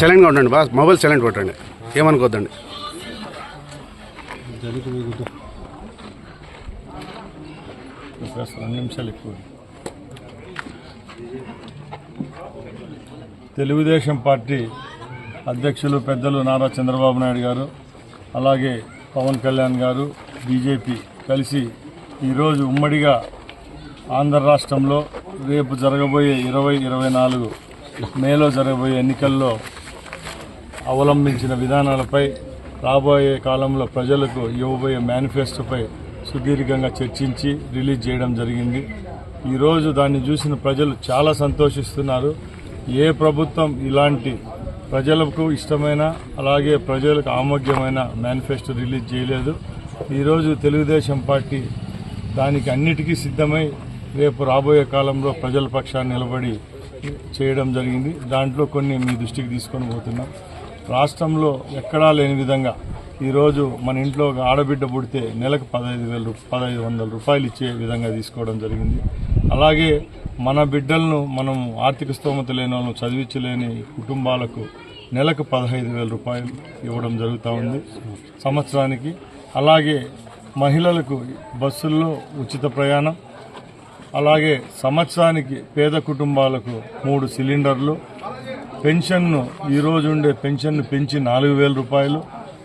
సైలెంట్గా ఉండండి బాగా మొబైల్ సైలెంట్ కొట్టండి. ఏమనుకోద్దండి? నిమిషాలు ఎక్కువ. తెలుగుదేశం పార్టీ అధ్యక్షులు పెద్దలు నారా చంద్రబాబు నాయుడు గారు అలాగే పవన్ కళ్యాణ్ గారు బీజేపీ కలిసి ఈరోజు ఉమ్మడిగా ఆంధ్ర రాష్ట్రంలో రేపు జరగబోయే ఇరవై ఇరవై నాలుగు మేలో జరగబోయే ఎన్నికల్లో అవలంబించిన విధానాలపై రాబోయే కాలంలో ప్రజలకు ఇవ్వబోయే మేనిఫెస్టోపై సుదీర్ఘంగా చర్చించి రిలీజ్ చేయడం జరిగింది. ఈరోజు దాన్ని చూసిన ప్రజలు చాలా సంతోషిస్తున్నారు. ఏ ప్రభుత్వం ఇలాంటి ప్రజలకు ఇష్టమైన అలాగే ప్రజలకు ఆమోగ్యమైన మేనిఫెస్టో రిలీజ్ చేయలేదు. ఈరోజు తెలుగుదేశం పార్టీ దానికి అన్నిటికీ సిద్ధమై రేపు రాబోయే కాలంలో ప్రజల పక్షాన్ని నిలబడి చేయడం జరిగింది. దాంట్లో కొన్ని మీ దృష్టికి తీసుకొని పోతున్నాం. రాష్ట్రంలో ఎక్కడా లేని విధంగా ఈరోజు మన ఇంట్లో ఒక ఆడబిడ్డ పుడితే నెలకు పదహైదు వేల పదహైదు వందల రూపాయలు ఇచ్చే విధంగా తీసుకోవడం జరిగింది. అలాగే మన బిడ్డలను మనం ఆర్థిక స్తోమత లేని వాళ్ళను చదివించలేని కుటుంబాలకు నెలకు పదహైదు వేల రూపాయలు ఇవ్వడం జరుగుతూ ఉంది సంవత్సరానికి. అలాగే మహిళలకు బస్సుల్లో ఉచిత ప్రయాణం అలాగే సంవత్సరానికి పేద కుటుంబాలకు మూడు సిలిండర్లు పెన్షన్ను ఈరోజు ఉండే పెన్షన్ను పెంచి నాలుగు వేల రూపాయలు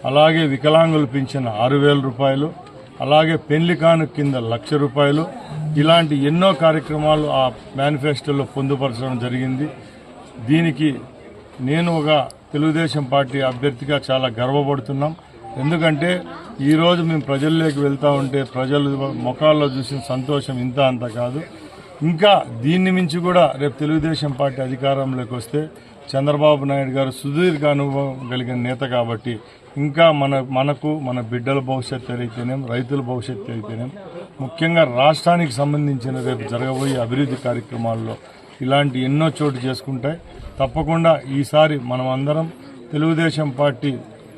అలాగే వికలాంగులు పెంచిన ఆరు వేల రూపాయలు అలాగే పెళ్ళి కానుక కింద లక్ష రూపాయలు. ఇలాంటి ఎన్నో కార్యక్రమాలు ఆ మేనిఫెస్టోలో పొందుపరచడం జరిగింది. దీనికి నేను ఒక తెలుగుదేశం పార్టీ అభ్యర్థిగా చాలా గర్వపడుతున్నాం. ఎందుకంటే ఈరోజు మేము ప్రజల్లోకి వెళ్తా ఉంటే ప్రజలు ముఖాల్లో చూసిన సంతోషం ఇంత అంత కాదు. ఇంకా దీన్ని మించి కూడా రేపు తెలుగుదేశం పార్టీ అధికారంలోకి వస్తే చంద్రబాబు నాయుడు గారు సుదీర్ఘ అనుభవం కలిగిన నేత కాబట్టి ఇంకా మన మనకు మన బిడ్డల భవిష్యత్తు అయితేనేం రైతుల భవిష్యత్తు అయితేనేం ముఖ్యంగా రాష్ట్రానికి సంబంధించిన రేపు జరగబోయే అభివృద్ధి కార్యక్రమాల్లో ఇలాంటి ఎన్నో చోటు చేసుకుంటాయి. తప్పకుండా ఈసారి మనం అందరం తెలుగుదేశం పార్టీ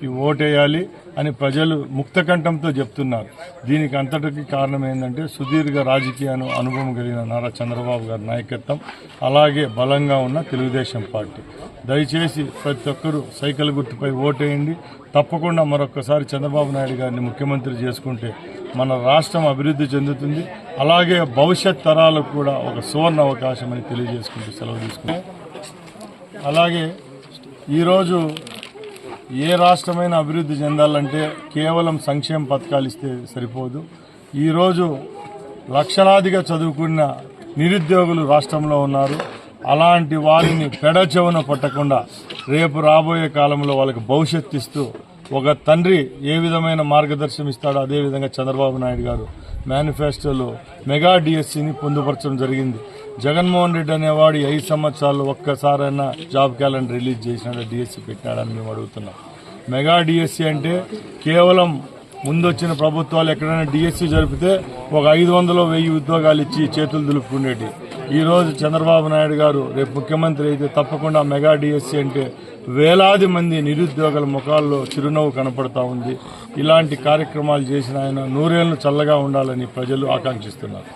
ఓటేయాలి అని ప్రజలు ముక్తకంఠంతో చెప్తున్నారు. దీనికి అంతటికి కారణం ఏంటంటే సుదీర్ఘ రాజకీయ అనుభవం కలిగిన నారా చంద్రబాబు గారి నాయకత్వం అలాగే బలంగా ఉన్న తెలుగుదేశం పార్టీ. దయచేసి ప్రతి ఒక్కరూ సైకిల్ గుర్తుపై ఓటేయండి. తప్పకుండా మరొకసారి చంద్రబాబు నాయుడు గారిని ముఖ్యమంత్రి చేసుకుంటే మన రాష్ట్రం అభివృద్ధి చెందుతుంది. అలాగే భవిష్యత్ తరాలకు కూడా ఒక సువర్ణ అవకాశం అని తెలియజేసుకుంటూ సెలవు తీసుకుంటాం అలాగే ఈరోజు ఏ రాష్ట్రమైన అభివృద్ధి చెందాలంటే కేవలం సంక్షేమ పథకాలు ఇస్తే సరిపోదు. ఈరోజు లక్షలాదిగా చదువుకున్న నిరుద్యోగులు రాష్ట్రంలో ఉన్నారు. అలాంటి వారిని పెడచెవున పట్టకుండా రేపు రాబోయే కాలంలో వాళ్ళకి భవిష్యత్తు ఇస్తూ ఒక తండ్రి ఏ విధమైన మార్గదర్శనం ఇస్తాడో అదే విధంగా చంద్రబాబు నాయుడు గారు మేనిఫెస్టోలో మెగా డిఎస్సిని పొందుపరచడం జరిగింది. జగన్మోహన్ రెడ్డి అనేవాడు ఐదు సంవత్సరాలు ఒక్కసారైనా జాబ్ క్యాలెండర్ రిలీజ్ చేసినాడు డిఎస్సి పెట్టినాడని మేము అడుగుతున్నాం. మెగా డిఎస్సి అంటే కేవలం ముందొచ్చిన ప్రభుత్వాలు ఎక్కడైనా డిఎస్సి జరిపితే ఒక ఐదు వందలు వెయ్యి ఉద్యోగాలు ఇచ్చి చేతులు దులుపుకునేటి. ఈ రోజు చంద్రబాబు నాయుడు గారు రేపు ముఖ్యమంత్రి అయితే తప్పకుండా మెగా డిఎస్సి అంటే వేలాది మంది నిరుద్యోగుల ముఖాల్లో చిరునవ్వు కనపడతా ఉంది. ఇలాంటి కార్యక్రమాలు చేసిన ఆయన నూరేళ్ళు చల్లగా ఉండాలని ప్రజలు ఆకాంక్షిస్తున్నారు.